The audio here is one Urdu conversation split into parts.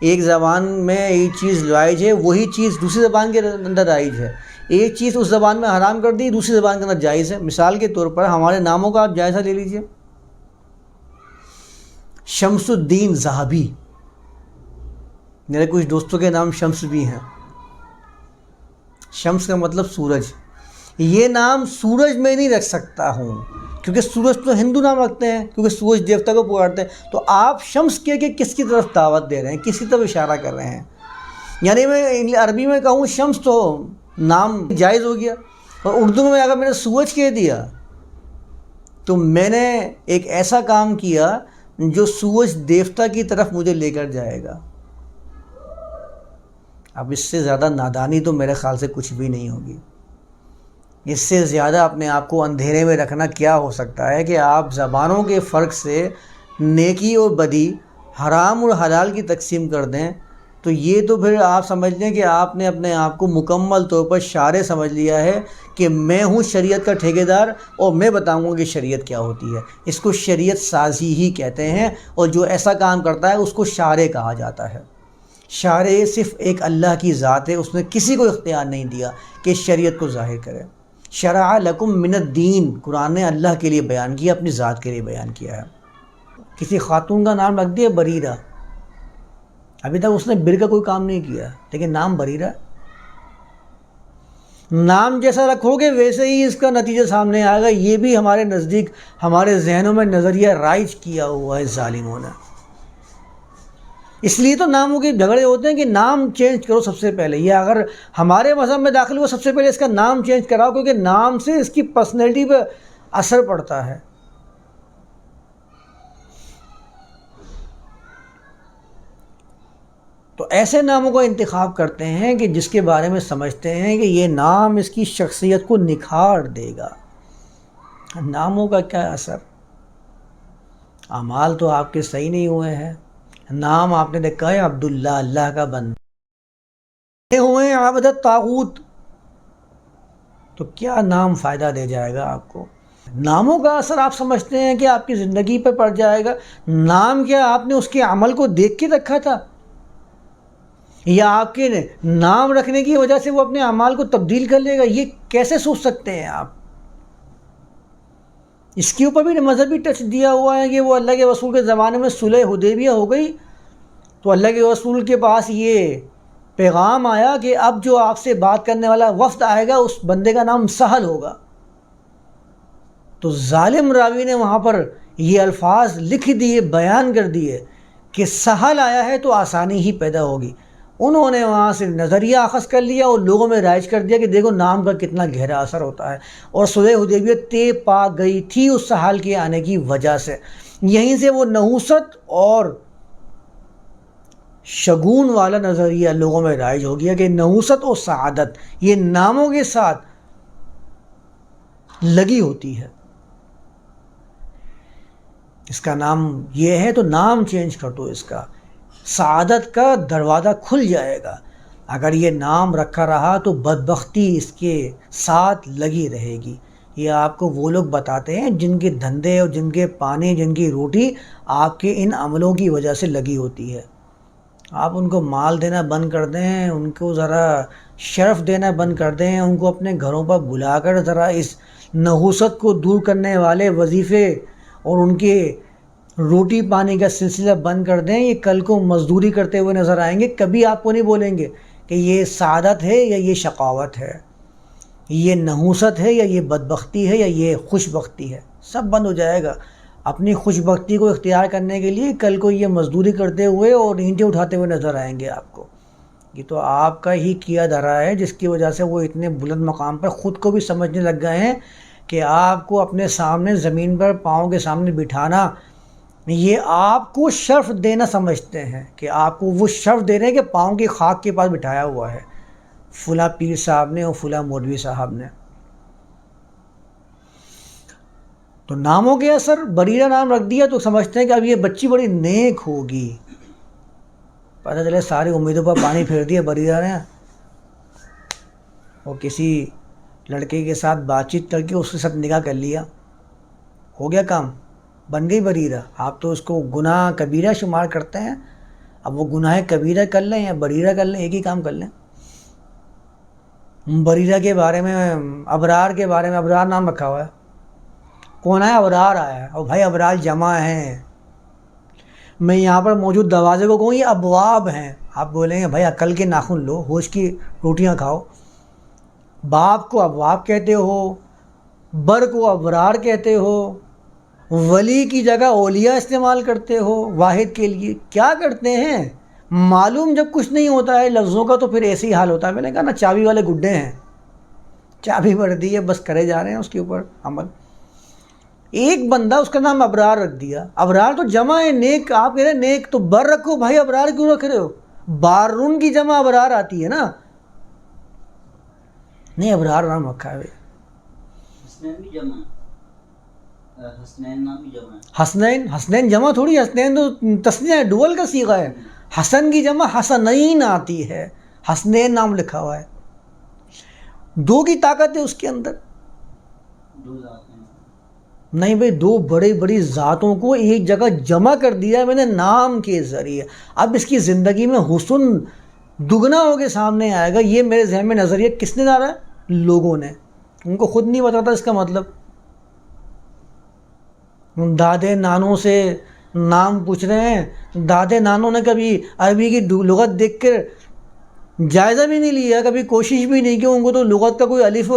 ایک زبان میں ایک چیز رائج ہے، وہی چیز دوسری زبان کے اندر رائج ہے۔ ایک چیز اس زبان میں حرام کر دی، دوسری زبان کے اندر جائز ہے۔ مثال کے طور پر ہمارے ناموں کا آپ جائزہ لے لیجیے۔ شمس الدین زہبی میرے کچھ دوستوں کے نام شمس بھی ہیں۔ شمس کا مطلب سورج۔ یہ نام سورج میں نہیں رکھ سکتا ہوں۔ کیونکہ سورج تو ہندو نام رکھتے ہیں، کیونکہ سورج دیوتا کو پکارتے ہیں۔ تو آپ شمس کے کہ کس کی طرف دعوت دے رہے ہیں کس کی طرف اشارہ کر رہے ہیں؟ یعنی میں عربی میں کہوں شمس تو نام جائز ہو گیا۔ اور اردو میں اگر میں نے سورج کہہ دیا، تو میں نے ایک ایسا کام کیا جو سورج دیوتا کی طرف مجھے لے کر جائے گا۔ اب اس سے زیادہ نادانی تو میرے خیال سے کچھ بھی نہیں ہوگی۔ اس سے زیادہ اپنے آپ کو اندھیرے میں رکھنا کیا ہو سکتا ہے کہ آپ زبانوں کے فرق سے نیکی اور بدی، حرام اور حلال کی تقسیم کر دیں۔ تو یہ تو پھر آپ سمجھ لیں کہ آپ نے اپنے آپ کو مکمل طور پر شارع سمجھ لیا ہے کہ میں ہوں شریعت کا ٹھیکے دار اور میں بتاؤں گا کہ شریعت کیا ہوتی ہے۔ اس کو شریعت سازی ہی کہتے ہیں اور جو ایسا کام کرتا ہے اس کو شارع کہا جاتا ہے۔ شارع صرف ایک اللہ کی ذات ہے، اس نے کسی کو اختیار نہیں دیا کہ شریعت کو ظاہر کرے۔ شرع لکم من الدین، قرآن نے اللہ کے لیے بیان کیا، اپنی ذات کے لیے بیان کیا ہے۔ کسی خاتون کا نام رکھ دیا، بریرہ۔ ابھی تک اس نے بر کا کوئی کام نہیں کیا، لیکن نام بریرہ۔ نام جیسا رکھو گے، ویسے ہی اس کا نتیجہ سامنے آئے گا۔ یہ بھی ہمارے نزدیک، ہمارے ذہنوں میں نظریہ رائج کیا ہوا ہے ظالموں نے۔ اس لیے تو ناموں کے جھگڑے ہوتے ہیں کہ نام چینج کرو سب سے پہلے یہ اگر ہمارے مذہب میں داخل ہوا سب سے پہلے اس کا نام چینج کراؤ، کیونکہ نام سے اس کی پرسنالٹی پہ اثر پڑتا ہے۔ تو ایسے ناموں کا انتخاب کرتے ہیں کہ جس کے بارے میں سمجھتے ہیں کہ یہ نام اس کی شخصیت کو نکھار دے گا۔ ناموں کا کیا اثر؟ اعمال تو آپ کے صحیح نہیں ہوئے ہیں۔ نام آپ نے دیکھا ہے عبداللہ، اللہ کا بند ہوئے ہیں عبدت تاغوت تو کیا نام فائدہ دے جائے گا آپ کو؟ ناموں کا اثر آپ سمجھتے ہیں کہ آپ کی زندگی پہ پڑ جائے گا۔ نام کیا آپ نے اس کے عمل کو دیکھ کے رکھا تھا؟ یا آپ کے نام رکھنے کی وجہ سے وہ اپنے اعمال کو تبدیل کر لے گا؟ یہ کیسے سوچ سکتے ہیں آپ؟ اس کے اوپر بھی مذہبی ٹچ دیا ہوا ہے کہ وہ اللہ کے رسول کے زمانے میں صلح حدیبیہ ہو گئی۔ تو اللہ کے رسول کے پاس یہ پیغام آیا کہ اب جو آپ سے بات کرنے والا وفد آئے گا، اس بندے کا نام سہل ہوگا۔ تو ظالم راوی نے وہاں پر یہ الفاظ لکھ دیے، بیان کر دیے کہ سہل آیا ہے تو آسانی ہی پیدا ہوگی۔ انہوں نے وہاں سے نظریہ اخذ کر لیا اور لوگوں میں رائج کر دیا کہ دیکھو نام کا کتنا گہرا اثر ہوتا ہے۔ اور سلح حدیبیت تے پا گئی تھی اس سحال کے آنے کی وجہ سے۔ یہیں سے وہ نحوست اور شگون والا نظریہ لوگوں میں رائج ہو گیا کہ نحوست اور سعادت یہ ناموں کے ساتھ لگی ہوتی ہے۔ اس کا نام یہ ہے تو نام چینج کر دو اس کا۔ سعادت کا دروازہ کھل جائے گا۔ اگر یہ نام رکھا رہا تو بدبختی اس کے ساتھ لگی رہے گی۔ یہ آپ کو وہ لوگ بتاتے ہیں جن کے دھندے اور جن کے پانی جن کی روٹی آپ کے ان عملوں کی وجہ سے لگی ہوتی ہے۔ آپ ان کو مال دینا بند کر دیں، ان کو ذرا شرف دینا بند کر دیں، ان کو اپنے گھروں پر بلا کر ذرا اس نحوست کو دور کرنے والے وظیفے اور ان کے روٹی پانی کا سلسلہ بند کر دیں، یہ کل کو مزدوری کرتے ہوئے نظر آئیں گے، کبھی آپ کو نہیں بولیں گے کہ یہ سعادت ہے یا یہ شقاوت ہے، یہ نحوست ہے یا یہ بدبختی ہے یا یہ خوش بختی ہے، سب بند ہو جائے گا۔ اپنی خوش بختی کو اختیار کرنے کے لیے کل کو یہ مزدوری کرتے ہوئے اور اینٹیں اٹھاتے ہوئے نظر آئیں گے آپ کو۔ یہ تو آپ کا ہی کیا دھرا ہے، جس کی وجہ سے وہ اتنے بلند مقام پر خود کو بھی سمجھنے لگ گئے ہیں کہ آپ کو اپنے سامنے زمین پر پاؤں کے سامنے بٹھانا یہ آپ کو شرف دینا سمجھتے ہیں کہ آپ کو وہ شرف دے رہے ہیں کہ پاؤں کی خاک کے پاس بٹھایا ہوا ہے۔ فلاں پیر صاحب نے اور فلاں مولوی صاحب نے۔ تو ناموں کے اثر، بریرہ نام رکھ دیا تو سمجھتے ہیں کہ اب یہ بچی بڑی نیک ہوگی۔ پتہ چلے ساری امیدوں پر پانی پھیر دیا بریرہ نے۔ اور کسی لڑکے کے ساتھ بات چیت کر کے اس کے ساتھ نگاہ کر لیا۔ ہو گیا کام۔ بن گئی بریرہ آپ تو اس کو گناہ کبیرہ شمار کرتے ہیں۔ اب وہ گناہ کبیرہ کر لیں یا بریرہ کر لیں، ایک ہی کام کر لیں۔ بریرہ کے بارے میں، ابرار کے بارے میں، ابرار نام رکھا ہوا ہے۔ کون ہے؟ ابرار آیا ہے۔ اور بھائی، ابرار جمع ہیں۔ میں یہاں پر موجود دروازے کو کہوں، یہ ابواب ہیں۔ آپ بولیں گے، بھائی، عقل کے ناخن لو، ہوش کی روٹیاں کھاؤ۔ باپ کو ابواب کہتے ہو، بر کو ابرار کہتے ہو۔ ولی کی جگہ اولیاء استعمال کرتے ہو، واحد کے لیے کیا کرتے ہیں؟ معلوم جب کچھ نہیں ہوتا ہے، لفظوں کا تو پھر ایسے ہی حال ہوتا ہے۔ میں نے کہا نا، چابی والے گڈے ہیں۔ چابی بڑھ دی ہے، بس کرے جا رہے ہیں اس کے اوپر عمل۔ ایک بندہ اس کا نام ابرار رکھ دیا۔ ابرار تو جمع ہے، نیک آپ کہہ رہے ہیں، نیک تو بر رکھو۔ بھائی، ابرار کیوں رکھ رہے ہو؟ بارون کی جمع ابرار آتی ہے نا۔ نہیں، ابرار نام رکھا ہے۔ حسنین حسنین جمع تھوڑی حسنین تو تسنیہ ڈول کا سیغہ ہے۔ حسن کی جمع حسنین آتی ہے حسنین نام لکھا ہوا ہے۔ دو کی طاقت ہے اس کے اندر۔ نہیں بھائی دو بڑے بڑی ذاتوں کو ایک جگہ جمع کر دیا ہے میں نے نام کے ذریعے۔ اب اس کی زندگی میں حسن دگنا ہو کے سامنے آئے گا یہ میرے ذہن میں نظریہ کس نے ڈالا؟ ہے لوگوں نے۔ ان کو خود نہیں بتاتا اس کا مطلب۔ دادے نانوں سے نام پوچھ رہے ہیں۔ دادے نانوں نے کبھی عربی کی لغت دیکھ کر جائزہ بھی نہیں لیا، کبھی کوشش بھی نہیں کی، ان کو تو لغت کا کوئی الف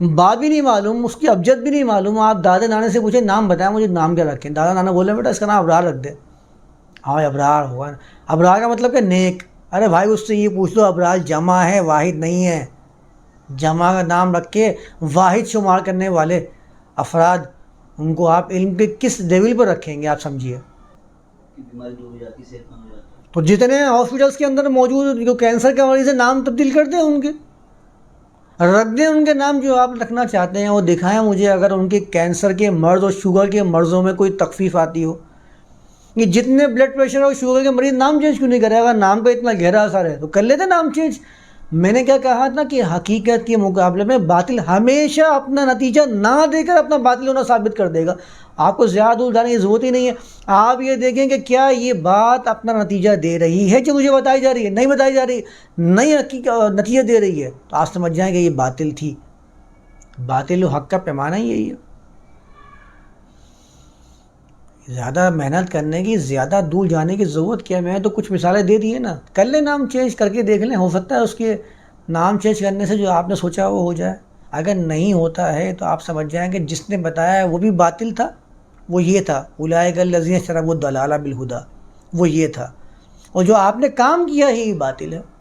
بات بھی نہیں معلوم، اس کی ابجد بھی نہیں معلوم۔ آپ دادا نانے سے پوچھیں، نام بتائیں مجھے، نام کیا رکھیں؟ دادا نانا بولے بیٹا اس کا نام ابرار رکھ دے۔ ہاں ابرار ہوا۔ ابرار کا مطلب کہ نیک۔ ارے بھائی، اس سے یہ پوچھ دو ابرار جمع ہے، واحد نہیں ہے۔ جمع کا نام رکھ کے واحد شمار کرنے والے افراد ان کو آپ علم کے کس لیول پر رکھیں گے آپ سمجھیے؟ تو جتنے ہاسپٹلس کے اندر موجود جو کینسر کے مریض نام تبدیل کر دیں ان کے رکھ دیں ان کے نام جو آپ رکھنا چاہتے ہیں وہ دکھائیں مجھے اگر ان کے کینسر کے مرض اور شوگر کے مرضوں میں کوئی تخفیف آتی ہو۔ یہ جتنے بلڈ پریشر اور شوگر کے مریض نام چینج کیوں نہیں کرے اگر نام کا اتنا گہرا اثر ہے تو کر لیتے نام چینج میں نے کیا کہا تھا کہ حقیقت کے مقابلے میں باطل ہمیشہ اپنا نتیجہ نہ دے کر اپنا باطل ہونا ثابت کر دے گا۔ آپ کو زیادہ دور جانے کی ضرورت ہی نہیں ہے۔ آپ یہ دیکھیں کہ کیا یہ بات اپنا نتیجہ دے رہی ہے جو مجھے بتائی جا رہی ہے؟ نہیں بتائی جا رہی، نہیں نتیجہ دے رہی ہے۔ تو آپ سمجھ جائیں کہ یہ باطل تھی۔ باطل و حق کا پیمانہ ہی یہی ہے۔ زیادہ محنت کرنے کی، زیادہ دور جانے کی ضرورت کیا میں تو کچھ مثالیں دے دیے نا۔ کر لیں نام چینج کر کے دیکھ لیں، ہو سکتا ہے اس کے نام چینج کرنے سے جو آپ نے سوچا وہ ہو جائے۔ اگر نہیں ہوتا ہے تو آپ سمجھ جائیں کہ جس نے بتایا ہے وہ بھی باطل تھا، وہ یہ تھا۔ الائے گل لذیذ شرب و دلالہ بالہدا وہ یہ تھا۔ اور جو آپ نے کام کیا ہی باطل ہے۔